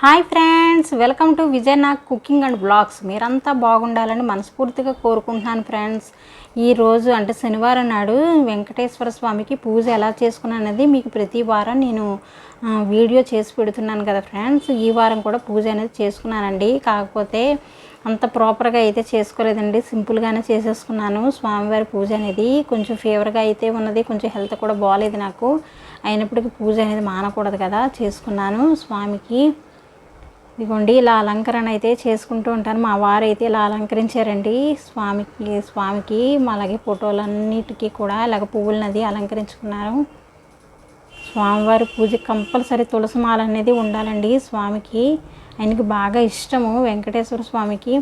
Hi friends welcome to Vijay Nag cooking and blogs. మీరంతా బాగుండాలని మనస్ఫూర్తిగా కోరుకుంటున్నాను ఫ్రెండ్స్. ఈరోజు అంటే శనివారం నాడు వెంకటేశ్వర స్వామికి పూజ ఎలా చేసుకున్నాను అనేది మీకు ప్రతి వారం నేను వీడియో చేసి పెడుతున్నాను కదా ఫ్రెండ్స్. ఈ వారం కూడా పూజ అనేది చేసుకున్నానండి. కాకపోతే అంత ప్రాపర్గా అయితే చేసుకోలేదండి. సింపుల్గానే చేసేసుకున్నాను. స్వామివారి పూజ అనేది కొంచెం ఫీవర్గా అయితే ఉన్నది. కొంచెం హెల్త్ కూడా బాగాలేదు నాకు. అయినప్పటికీ పూజ అనేది మానకూడదు కదా. చేసుకున్నాను. స్వామికి ఇదిగోండి ఇలా అలంకరణ అయితే చేసుకుంటూ ఉంటాను. మా వారు అయితే ఇలా అలంకరించారండి. స్వామికి స్వామికి అలాగే ఫోటోలన్నిటికీ కూడా ఇలాగ పువ్వులనది అలంకరించుకున్నారు. స్వామివారి పూజ కంపల్సరీ తులసి మాల అనేది ఉండాలండి స్వామికి. ఆయనకి బాగా ఇష్టము వెంకటేశ్వర స్వామికి.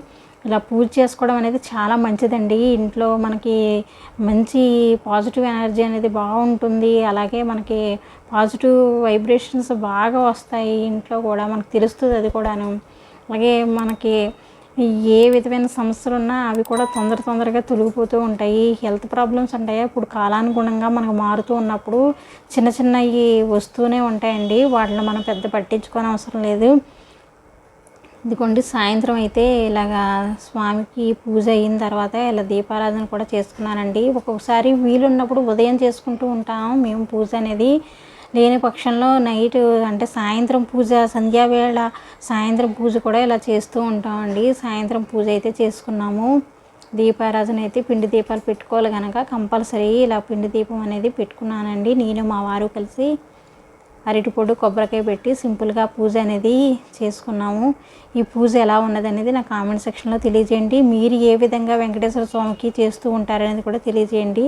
ఇలా పూజ చేసుకోవడం అనేది చాలా మంచిదండి. ఇంట్లో మనకి మంచి పాజిటివ్ ఎనర్జీ అనేది బాగుంటుంది. అలాగే మనకి పాజిటివ్ వైబ్రేషన్స్ బాగా వస్తాయి ఇంట్లో కూడా. మనకు తెలుస్తుంది అది కూడాను. అలాగే మనకి ఏ విధమైన సమస్యలు ఉన్నా అవి కూడా తొందర తొందరగా తొలగిపోతూ ఉంటాయి. హెల్త్ ప్రాబ్లమ్స్ ఉంటాయి? ఇప్పుడు కాలానుగుణంగా మనకు మారుతూ ఉన్నప్పుడు చిన్న చిన్నవి వస్తూనే ఉంటాయండి. వాటిని మనం పెద్ద పట్టించుకోని అవసరం లేదు. ఇదిగోండి సాయంత్రం అయితే ఇలాగా స్వామికి పూజ అయిన తర్వాత ఇలా దీపారాధన కూడా చేసుకున్నానండి. ఒక్కొక్కసారి వీలున్నప్పుడు ఉదయం చేసుకుంటూ ఉంటాము మేము పూజ అనేది లేని పక్షంలో నైట్ అంటే సాయంత్రం పూజ సంధ్యావేళ సాయంత్రం పూజ కూడా ఇలా చేస్తూ ఉంటామండి. సాయంత్రం పూజ అయితే చేసుకున్నాము. దీపారాధన అయితే పిండి దీపాలు పెట్టుకోవాలి కనుక కంపల్సరీ ఇలా పిండి దీపం అనేది పెట్టుకున్నానండి. నేను మా వారు కలిసి అరటిపొడు కొబ్బరికాయ పెట్టి సింపుల్గా పూజ అనేది చేసుకున్నాము. ఈ పూజ ఎలా ఉన్నది అనేది నా కామెంట్ సెక్షన్లో తెలియజేయండి. మీరు ఏ విధంగా వెంకటేశ్వర స్వామికి చేస్తూ ఉంటారనేది కూడా తెలియజేయండి.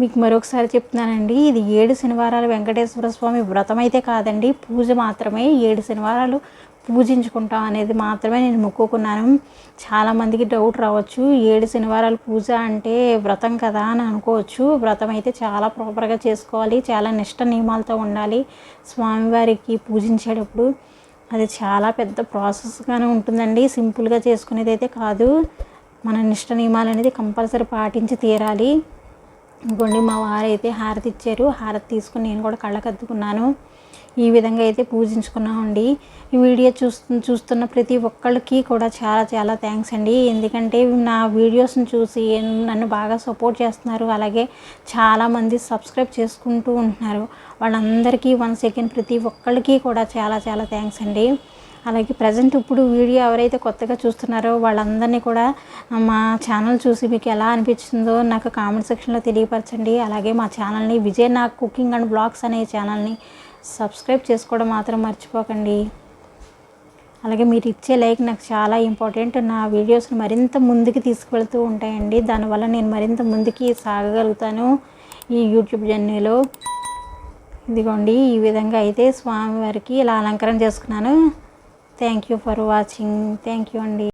మీకు మరొకసారి చెప్తున్నానండి ఇది ఏడు శనివారాలు వెంకటేశ్వర స్వామి వ్రతం అయితే కాదండి. పూజ మాత్రమే ఏడు శనివారాలు పూజించుకుంటాం అనేది మాత్రమే నేను మొక్కుకున్నాను. చాలామందికి డౌట్ రావచ్చు. ఏడు శనివారాలు పూజ అంటే వ్రతం కదా అని అనుకోవచ్చు. వ్రతం అయితే చాలా ప్రాపర్గా చేసుకోవాలి. చాలా నిష్ట నియమాలతో ఉండాలి. స్వామివారికి పూజించేటప్పుడు అది చాలా పెద్ద ప్రాసెస్గానే ఉంటుందండి. సింపుల్గా చేసుకునేది అయితే కాదు. మన నిష్ట నియమాలు అనేది కంపల్సరీ పాటించి తీరాలి. ఇంకోండి మా వారైతే హారతి ఇచ్చారు. హారతి తీసుకుని నేను కూడా కళ్ళకద్దుకున్నాను. ఈ విధంగా అయితే పూజించుకున్నామండి. ఈ వీడియో చూస్తు చూస్తున్న ప్రతి ఒక్కళ్ళకి కూడా చాలా చాలా థ్యాంక్స్ అండి. ఎందుకంటే నా వీడియోస్ని చూసి నన్ను బాగా సపోర్ట్ చేస్తున్నారు. అలాగే చాలామంది సబ్స్క్రైబ్ చేసుకుంటూ ఉంటున్నారు. వాళ్ళందరికీ వన్ సెకండ్ ప్రతి ఒక్కళ్ళకి కూడా చాలా చాలా థ్యాంక్స్ అండి. అలాగే ప్రజెంట్ ఇప్పుడు వీడియో ఎవరైతే కొత్తగా చూస్తున్నారో వాళ్ళందరినీ కూడా మా ఛానల్ చూసి మీకు ఎలా అనిపించిందో నాకు కామెంట్ సెక్షన్లో తెలియపరచండి. అలాగే మా ఛానల్ని Vijay Nag cooking and blogs అనే ఛానల్ని సబ్స్క్రైబ్ చేసుకోవడం మాత్రం మర్చిపోకండి. అలాగే మీరు ఇచ్చే లైక్ నాకు చాలా ఇంపార్టెంట్. నా వీడియోస్ని మరింత ముందుకు తీసుకువెళ్తూ ఉంటాయండి. దానివల్ల నేను మరింత ముందుకి సాగగలుగుతాను ఈ యూట్యూబ్ జర్నీలో. ఇదిగోండి ఈ విధంగా అయితే స్వామివారికి ఇలా అలంకరణ చేసుకున్నాను. Thank you for watching thank you అండి.